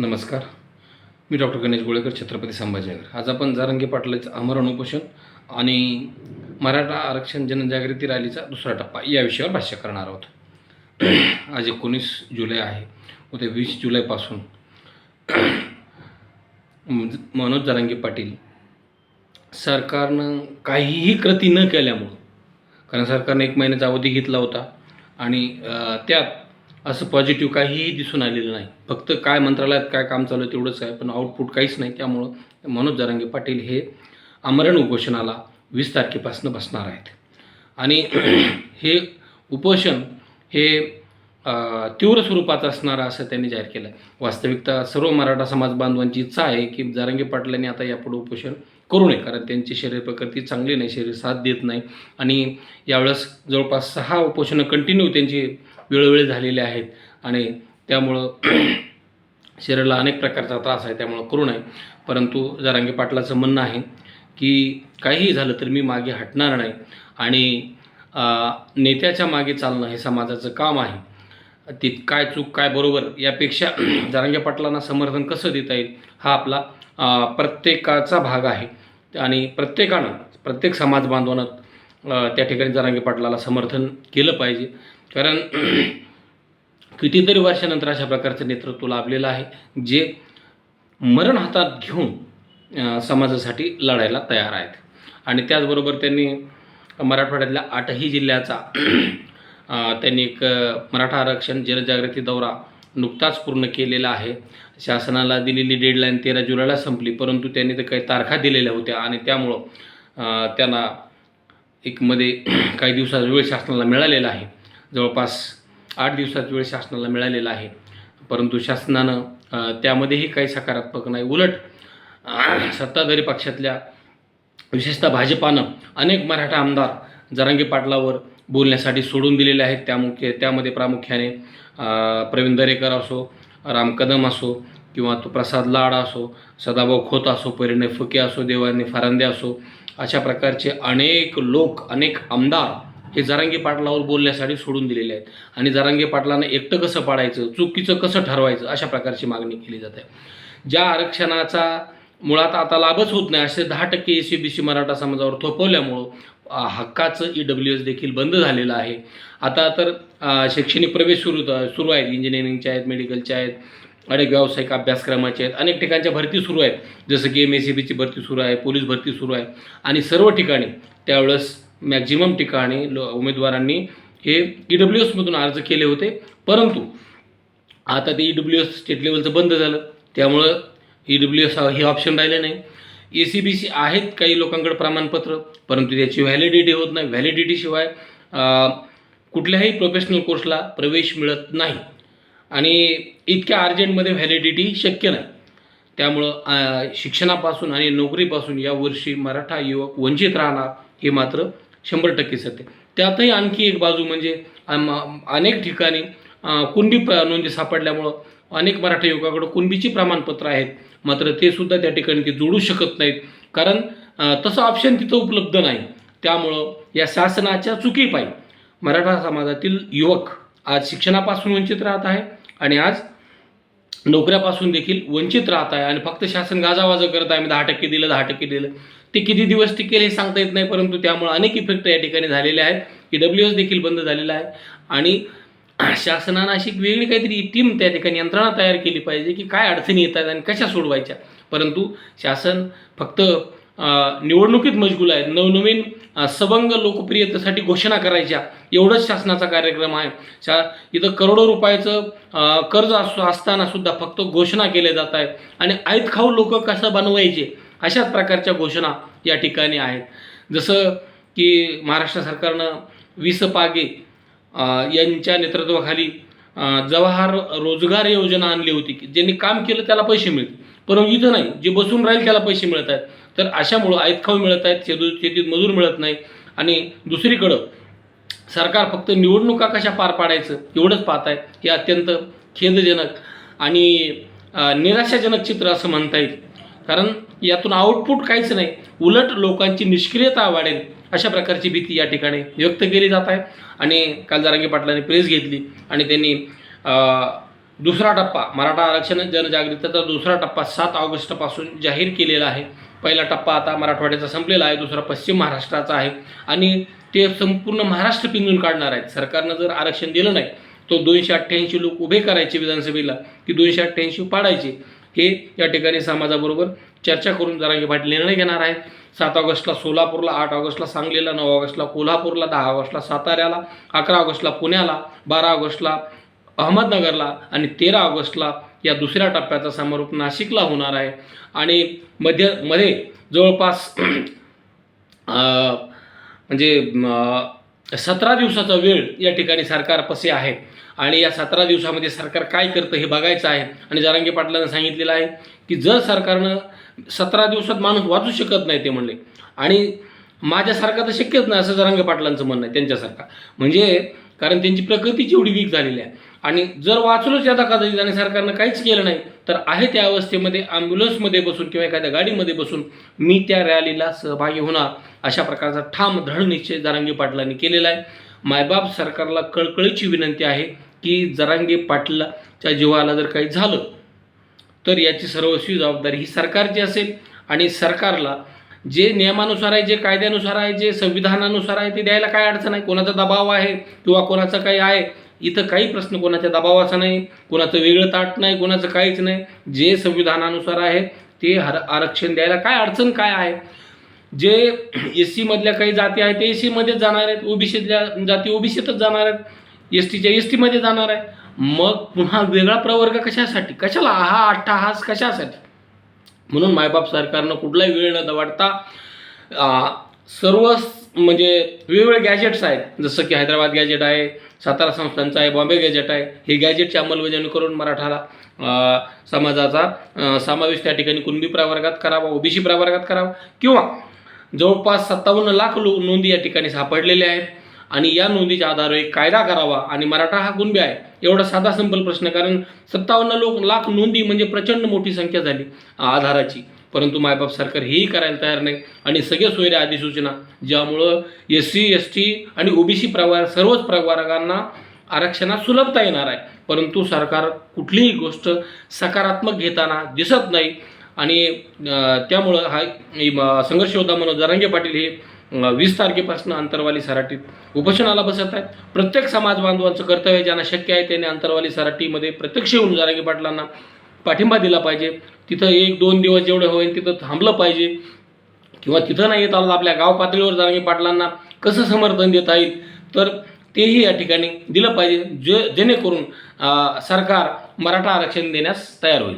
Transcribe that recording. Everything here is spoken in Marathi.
नमस्कार. मी डॉक्टर गणेश गोळेकर छत्रपती संभाजीनगर. आज आपण जारंगी पाटलाचं अमर उपोषण आणि मराठा आरक्षण जनजागृती रॅलीचा दुसरा टप्पा या विषयावर भाष्य करणार आहोत. आज एकोणीस जुलै आहे. उद्या वीस जुलैपासून मनोज जारंगी पाटील सरकारनं काहीही कृती न केल्यामुळं कारण सरकारनं एक महिन्याचा अवधी घेतला होता आणि त्यात असं पॉझिटिव्ह काहीही दिसून आलेलं नाही. फक्त काय मंत्रालयात काय काम चालू आहे तेवढंच आहे पण आउटपुट काहीच नाही. त्यामुळं मनोज जरांगे पाटील हे आमरण उपोषणाला वीस तारखेपासून बसणार आहेत. आणि हे उपोषण हे तीव्र स्वरूपाचं असणारं असं त्यांनी जाहीर केलं आहे वास्तविकता सर्व मराठा समाज बांधवांची इच्छा आहे की जारंगे पाटलांनी आता यापुढे उपोषण करू नये कारण त्यांची शरीर प्रकृती चांगली नाही शरीर साथ देत नाही. आणि यावेळेस जवळपास सहा उपोषणं कंटिन्यू त्यांची वेळोवेळी झालेले आहेत आणि त्यामुळं शरीराला अनेक प्रकारचा त्रास आहे त्यामुळं करू नये. परंतु जरांगे पाटलाचं म्हणणं आहे की काहीही झालं तर मी मागे हटणार नाही आणि नेत्याच्या मागे चालणं हे समाजाचं काम आहे. ती काय चूक काय बरोबर यापेक्षा जरांगे पाटलांना समर्थन कसं देता येईल हा आपला प्रत्येकाचा भाग आहे. आणि प्रत्येकानं प्रत्येक समाज बांधवानं त्या ठिकाणी जरांगे पाटलाला समर्थन केलं पाहिजे. कारण कितीतरी वर्षानंतर अशा प्रकारचं नेतृत्व लाभलेलं आहे जे मरण हातात घेऊन समाजासाठी लढायला तयार आहेत. आणि त्याचबरोबर त्यांनी मराठवाड्यातल्या आठही जिल्ह्याचा त्यांनी एक मराठा आरक्षण जनजागृती दौरा नुकताच पूर्ण केलेला आहे. शासनाला दिलेली डेडलाईन तेरा जुलैला संपली परंतु त्यांनी तर काही तारखा दिलेल्या होत्या आणि त्यामुळं त्यांना एक मध्ये काही दिवसाचा वेळ शासनाला मिळालेला आहे. जवळपास आठ दिवसात वेळ शासनाला मिळालेला आहे. परंतु शासनानं त्यामध्येही काही सकारात्मक नाही उलट सत्ताधारी पक्षातल्या विशेषतः भाजपानं अनेक मराठा आमदार जरांगी पाटलावर बोलण्यासाठी सोडून दिलेले आहेत. त्यामुख्य त्यामध्ये प्रामुख्याने प्रवीण दरेकर असो राम कदम असो किंवा तो प्रसाद लाड असो सदाभाऊ खोत असो परिणय फुके असो देवानी फरांदे असो अशा प्रकारचे अनेक लोक अनेक आमदार हे जरांगे पाटलावर बोलण्यासाठी सोडून दिलेले आहेत. आणि जरांगे पाटलांना एकटं कसं पाडायचं चुकीचं कसं ठरवायचं अशा प्रकारची मागणी केली जाते ज्या आरक्षणाचा मुळात आता लाभच होत नाही असे दहा टक्के A C B C Maratha समाजावर थोपवल्यामुळं हक्काचं ई डब्ल्यू एस देखील बंद झालेलं आहे. आता तर शैक्षणिक प्रवेश सुरू सुरू आहेत. इंजिनिअरिंगचे आहेत मेडिकलचे आहेत अनेक व्यावसायिक अभ्यासक्रमाचे आहेत. अनेक ठिकाणच्या भरती सुरू आहेत. जसं की एम एस सी बीची भरती सुरू आहे पोलीस भरती सुरू आहे. आणि सर्व ठिकाणी त्यावेळेस मॅक्झिमम ठिकाणी लो उमेदवारांनी हे ई डब्ल्यू एसमधून अर्ज केले होते. परंतु आता ते ई डब्ल्यू एस स्टेट लेवलचं बंद झालं. त्यामुळं ई डब्ल्यू एस हे ऑप्शन राहिले नाही. ए सी बी सी आहेत काही लोकांकडे प्रमाणपत्र परंतु त्याची व्हॅलिडिटी होत नाही. व्हॅलिडिटीशिवाय कुठल्याही प्रोफेशनल कोर्सला प्रवेश मिळत नाही. आणि इतक्या अर्जंटमध्ये व्हॅलिडिटी शक्य नाही. त्यामुळं शिक्षणापासून आणि नोकरीपासून यावर्षी मराठा युवक वंचित राहणार हे मात्र शंभर टक्के सत्य. त्यातही आणखी एक बाजू म्हणजे अनेक ठिकाणी कुणबी प्र नोंदी सापडल्यामुळं अनेक मराठा युवकाकडं कुणबीची प्रमाणपत्र आहेत. मात्र ते सुद्धा त्या ठिकाणी ते जोडू शकत नाहीत. कारण तसं ऑप्शन तिथं उपलब्ध नाही. त्यामुळं या शासनाच्या चुकीपायी मराठा समाजातील युवक आज शिक्षणापासून वंचित राहत आहे आणि आज नोकऱ्यापासून देखील वंचित राहत आहे आणि फक्त शासन गाजावाजा करत आहे. मी दहा टक्के दिलं दहा टक्के दिलं. ते किती दिवस टिकेल हे सांगता येत नाही परंतु त्यामुळे अनेक इफेक्ट या ठिकाणी झालेले आहेत. की डब्ल्यू एस देखील बंद झालेला आहे. आणि शासनानं अशी एक वेगळी काहीतरी टीम त्या ठिकाणी यंत्रणा तयार केली पाहिजे की काय अडचणी येतात आणि कशा सोडवायच्या. परंतु शासन फक्त निवडणुकीत मजगूल आहे नवनवीन सबंग लोकप्रियतेसाठी घोषणा करायच्या. एवढंच शासनाचा कार्यक्रम आहे. शा इथं करोडो रुपयाचं कर्ज असू असताना सुद्धा फक्त घोषणा केल्या जात आहेत. आणि आयत खाऊ लोक कसं बनवायचे? अशाच प्रकारच्या घोषणा या ठिकाणी आहेत. जसं की महाराष्ट्र सरकारनं विस पागे यांच्या नेतृत्वाखाली जवाहर रोजगार योजना आणली होती. की ज्यांनी काम केलं त्याला पैसे मिळतील परंतु इथं नाही. जे बसून राहील त्याला पैसे मिळत आहेत. तर अशामुळं आयतखाऊ मिळत आहेत शेतू शेतीत मजूर मिळत नाही. आणि दुसरीकडं सरकार फक्त निवडणुका कशा पार पाडायचं एवढंच पाहत आहे. हे अत्यंत खेदजनक आणि निराशाजनक चित्र असं म्हणता येईल. कारण यातून आउटपुट काहीच नाही. उलट लोकांची निष्क्रियता वाढेल अशा प्रकारची भीती या ठिकाणी व्यक्त केली जात आहे. आणि काल जारांगे पाटलांनी प्रेस घेतली आणि त्यांनी दुसरा टप्पा मराठा आरक्षण जनजागृतीचा दुसरा टप्पा सात ऑगस्टपासून जाहीर केलेला आहे. पहिला टप्पा आता मराठवाड्याचा संपलेला आहे दुसरा पश्चिम महाराष्ट्राचा आहे. आणि ते संपूर्ण महाराष्ट्र पिंजून काढणार आहेत. सरकारनं जर आरक्षण दिलं नाही तो दोनशे अठ्ठ्याऐंशी लोक उभे करायचे विधानसभेला की दोनशे अठ्ठ्याऐंशी पाडायचे हे या ठिकाणी समाजाबरोबर चर्चा करून जरांगे पाटील निर्णय घेणार आहेत. सात ऑगस्टला सोलापूरला आठ ऑगस्टला सांगलीला नऊ ऑगस्टला कोल्हापूरला दहा ऑगस्टला साताऱ्याला अकरा ऑगस्टला पुण्याला बारा ऑगस्टला अहमदनगरला आणि तेरा ऑगस्टला या दुसऱ्या टप्प्याचा समारोप नाशिकला होणार आहे. आणि मध्यमध्ये जवळपास म्हणजे सतरा दिवसाचा वेळ या ठिकाणी सरकारपाशी आहे. आणि या सतरा दिवसामध्ये सरकार काय करतं हे बघायचं आहे. आणि जारांगे पाटलांना सांगितलेलं आहे की जर सरकारनं सतरा दिवसात माणूस वाचू शकत नाही ते म्हणले. आणि माझ्यासारखं तर शक्यच नाही असं जरांगे पाटलांचं म्हणणं आहे त्यांच्यासारखा. म्हणजे कारण त्यांची प्रकृतीची एवढी वीक झालेली आहे. आणि जर वाचलोच या कदाचित आणि सरकारनं काहीच केलं नाही तर आहे त्या अवस्थेमध्ये ॲम्ब्युलन्समध्ये बसून किंवा एखाद्या गाडीमध्ये बसून मी त्या रॅलीला सहभागी होणार अशा प्रकारचा ठाम दृढ निश्चय जरांगे पाटलांनी केलेला आहे. मायबाप सरकारला कळकळीची विनंती आहे की जरांगे पाटलाच्या जीवाला जर काही झालं तर याची सर्वस्वी जबाबदारी ही सरकारची असेल आणि सरकारला जे नियमानुसार आहे जे कायद्यानुसार आहे जे संविधानानुसार आहे ते द्यायला काय अडचण आहे? कोणाचा दबाव आहे किंवा कोणाचा काही आहे? इथं काही प्रश्न कोणाच्या दबावाचा नाही कोणाचं वेगळं ताट नाही कोणाचं काहीच नाही. जे संविधानानुसार आहे ते हर आरक्षण द्यायला काय अडचण काय आहे? जे एस सीमधल्या काही जाती आहेत ते एस सीमध्येच जाणार आहेत. ओबीसीतल्या जाती ओबीसीतच जाणार आहेत. एस टीच्या एस टीमध्ये जाणार आहे मग पुन्हा वेगळा प्रवर्ग कशासाठी? कशाला? हा अठ्ठाहास कशासाठी? म्हणून मायबाप सरकारनं कुठलाही वेळ न दवाडता सर्व म्हणजे वेगवेगळे गॅजेट्स आहेत. जसं की हैदराबाद गॅजेट आहे सातारा संस्थांचं आहे बॉम्बे गॅजेट आहे. हे गॅजेटची अंमलबजावणी करून मराठाला समाजाचा समावेश त्या ठिकाणी कुणबी प्रवर्गात करावा ओबीसी प्रवर्गात करावा किंवा जवळपास सत्तावन्न लाख लो नोंदी या ठिकाणी सापडलेल्या आहेत. आणि या नोंदीच्या आधारे एक कायदा करावा आणि मराठा हा कुणबी आहे एवढा साधा सिंपल प्रश्न. कारण सत्तावन्न लोक लाख नोंदी म्हणजे प्रचंड मोठी संख्या झाली आधाराची. परंतु मायबाप सरकार हेही करायला तयार नाही. आणि सगळे सोयरे अधिसूचना ज्यामुळं एस सी एस टी आणि ओबीसी प्रवार सर्वच प्रवर्गांना आरक्षणात सुलभता येणार आहे. परंतु सरकार कुठलीही गोष्ट सकारात्मक घेताना दिसत नाही. आणि त्यामुळं हा संघर्ष योद्धा म्हणून जरांगे पाटील हे वीस तारखेपासून अंतरवाली सराटीत उपोषणाला बसत आहेत. प्रत्येक समाज बांधवांचं कर्तव्य ज्यांना शक्य आहे त्यांनी अंतरवाली सराटीमध्ये प्रत्यक्ष येऊन जरांगे पाटलांना पाठिंबा दिला पाहिजे. तिथं एक दोन दिवस जेवढे होईल तिथं थांबलं पाहिजे. किंवा तिथं नाही येत आलं आपल्या गाव पातळीवर जरांगे पाटलांना कसं समर्थन देता येईल? तर तेही या ठिकाणी दिलं पाहिजे. जे जेणेकरून सरकार मराठा आरक्षण देण्यास तयार होईल.